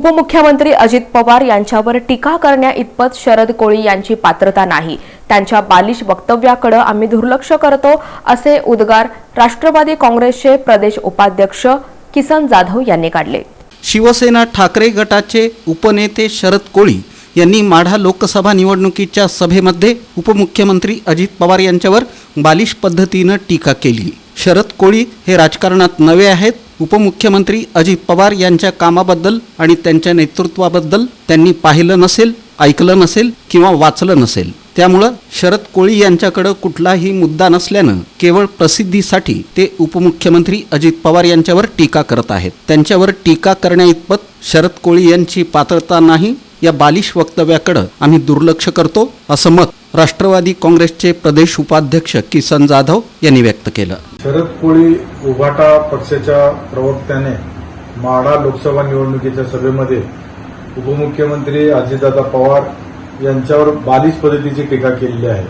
उपमुख्यमंत्री अजित पवार यांच्यावर टीका करण्या इतपत शरद कोळी यांची पात्रता नाही. त्यांच्या बालिश वक्तव्याकडे आम्ही दुर्लक्ष करतो असे उद्गार राष्ट्रवादी काँग्रेसचे प्रदेश उपाध्यक्ष किसन जाधव यांनी काढले. शिवसेना ठाकरे गटाचे उपनेते शरद कोळी यांनी माढा लोकसभा निवडणुकीच्या सभेमध्ये उपमुख्यमंत्री अजित पवार यांच्यावर बालिश पद्धतीनं टीका केली. शरद कोळी हे राजकारणात नवे आहेत उपमुख्यमंत्री अजित पवार यांच्या कामाबद्दल आणि त्यांच्या नेतृत्वाबद्दल त्यांनी पाहिलं नसेल ऐकलं नसेल किंवा वाचलं नसेल. त्यामुळं शरद कोळी यांच्याकडं कुठलाही मुद्दा नसल्यानं केवळ प्रसिद्धीसाठी ते उपमुख्यमंत्री अजित पवार यांच्यावर टीका करत आहेत. त्यांच्यावर टीका करण्याइतपत शरद कोळी यांची पात्रता नाही या बालिश वक्तव्याकडं आम्ही दुर्लक्ष करतो असं मत राष्ट्रवादी काँग्रेसचे प्रदेश उपाध्यक्ष किसन जाधव यांनी व्यक्त केलं. शरद कोळी उभाटा पक्षाच्या प्रवक्त्याने माडा लोकसभा निवडणुकीच्या सभेमध्ये उपमुख्यमंत्री अजितदादा पवार यांच्यावर बालिश पद्धतीची टीका केलेली आहे.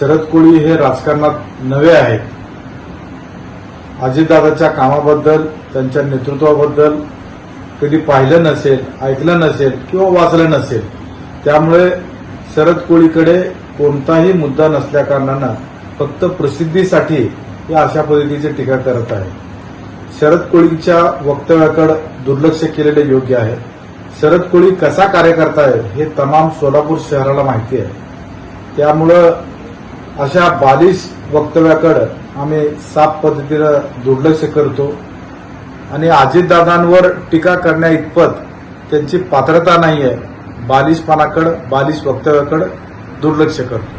शरद कोळी हे राजकारणात नवे आहेत. अजितदादाच्या कामाबद्दल त्यांच्या नेतृत्वाबद्दल कधी पाहिलं नसेल ऐकलं नसेल किंवा वाचलं नसेल त्यामुळे शरद कोळीकडे कोणताही मुद्दा नसल्याकारणानं फक्त प्रसिद्धीसाठी या अशा पद्धतीची टीका करत आहे. शरद कोळीच्या वक्तव्याकडे दुर्लक्ष केलेले योग्य आहे. शरद कोळी कसा कार्यकर्ता आहे हे तमाम सोलापूर शहराला माहिती आहे. त्यामुळं अशा बालिश वक्तव्याकडे आम्ही साफ पद्धतीनं दुर्लक्ष करतो. आणि अजितदादांवर टीका करण्या इतपत त्यांची पात्रता नाही आहे बालिशपणाकडे बालिश वक्तव्याकडं दुर्लक्ष करतो.